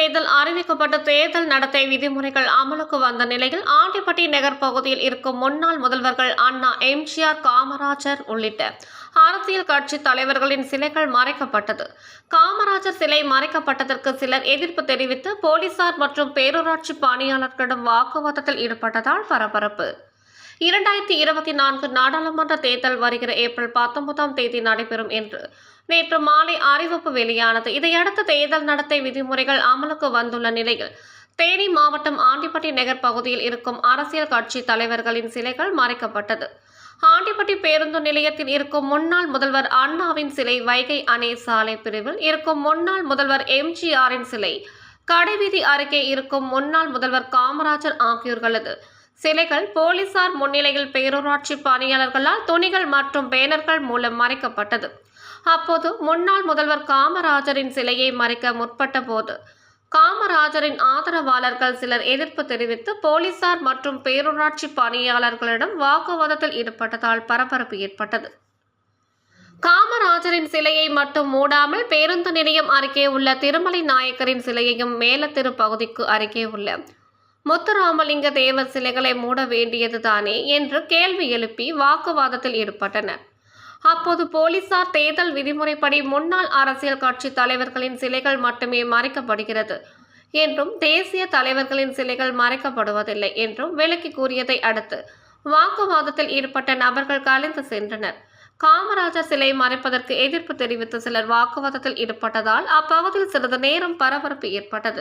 தேர்தல் அறிவிக்கப்பட்ட தேர்தல் நடத்தை விதிமுறைகள் அமலுக்கு வந்த நிலையில் ஆண்டிப்பட்டி நகர் பகுதியில் இருக்கும் முன்னாள் முதல்வர்கள் அண்ணா எம்ஜிஆர் காமராஜர் உள்ளிட்ட அரசியல் கட்சி தலைவர்களின் சிலைகள் மறைக்கப்பட்டது. காமராஜர் சிலை மறைக்கப்பட்டதற்கு சிலர் எதிர்ப்பு தெரிவித்து போலீசார் மற்றும் பேரூராட்சி பணியாளர்களிடம் வாக்குவாதத்தில் ஈடுபட்டதால் பரபரப்பு. இரண்டாயிரத்தி இருபத்தி நான்கு நாடாளுமன்ற தேர்தல் வருகிற ஏப்ரல் பத்தொன்பதாம் தேதி நடைபெறும் என்று நேற்று மாலை அறிவிப்பு வெளியானது. இதையடுத்து தேர்தல் நடத்தை விதிமுறைகள் அமலுக்கு வந்துள்ள நிலையில் தேனி மாவட்டம் ஆண்டிப்பட்டி நகர் பகுதியில் இருக்கும் அரசியல் கட்சி தலைவர்களின் சிலைகள் மறைக்கப்பட்டது. ஆண்டிப்பட்டி பேருந்து நிலையத்தில் இருக்கும் முன்னாள் முதல்வர் அண்ணாவின் சிலை வைகை அணை சாலை பிரிவில் இருக்கும் முன்னாள் முதல்வர் எம்ஜிஆரின் சிலை கடைவீதி அருகே இருக்கும் முன்னாள் முதல்வர் காமராஜர் ஆகியோர்களது. சிலைகள் போலீசார் முன்னிலையில் பேரூராட்சி பணியாளர்களால் துணிகள் மற்றும் பேனர்கள் மூலம் மறைக்கப்பட்டது. அப்போது முன்னாள் முதல்வர் காமராஜரின் சிலையை மறைக்க முற்பட்ட போது காமராஜரின் ஆதரவாளர்கள் சிலர் எதிர்ப்பு தெரிவித்து போலீசார் மற்றும் பேரூராட்சி பணியாளர்களிடம் வாக்குவாதத்தில் ஈடுபட்டதால் பரபரப்பு ஏற்பட்டது. காமராஜரின் சிலையை மட்டும் மூடாமல் பேருந்து நிலையம் அருகே உள்ள திருமலை நாயக்கரின் சிலையையும் மேலத்திரு பகுதிக்கு அருகே உள்ள முத்துராமலிங்க தேவர் சிலைகளை மூட வேண்டியதுதானே என்று கேள்வி எழுப்பி வாக்குவாதத்தில் ஈடுபட்டனர். அப்போது போலீசார் தேர்தல் விதிமுறைப்படி முன்னாள் அரசியல் கட்சி தலைவர்களின் சிலைகள் மட்டுமே மறைக்கப்படுகிறது என்றும் தேசிய தலைவர்களின் சிலைகள் மறைக்கப்படுவதில்லை என்றும் விளக்கி கூறியதை அடுத்து வாக்குவாதத்தில் ஈடுபட்ட நபர்கள் கலைந்து சென்றனர். காமராஜர் சிலை மறைப்பதற்கு எதிர்ப்பு தெரிவித்து சிலர் வாக்குவாதத்தில் ஈடுபட்டதால் அப்பகுதியில் சிறிது நேரம் பரபரப்பு ஏற்பட்டது.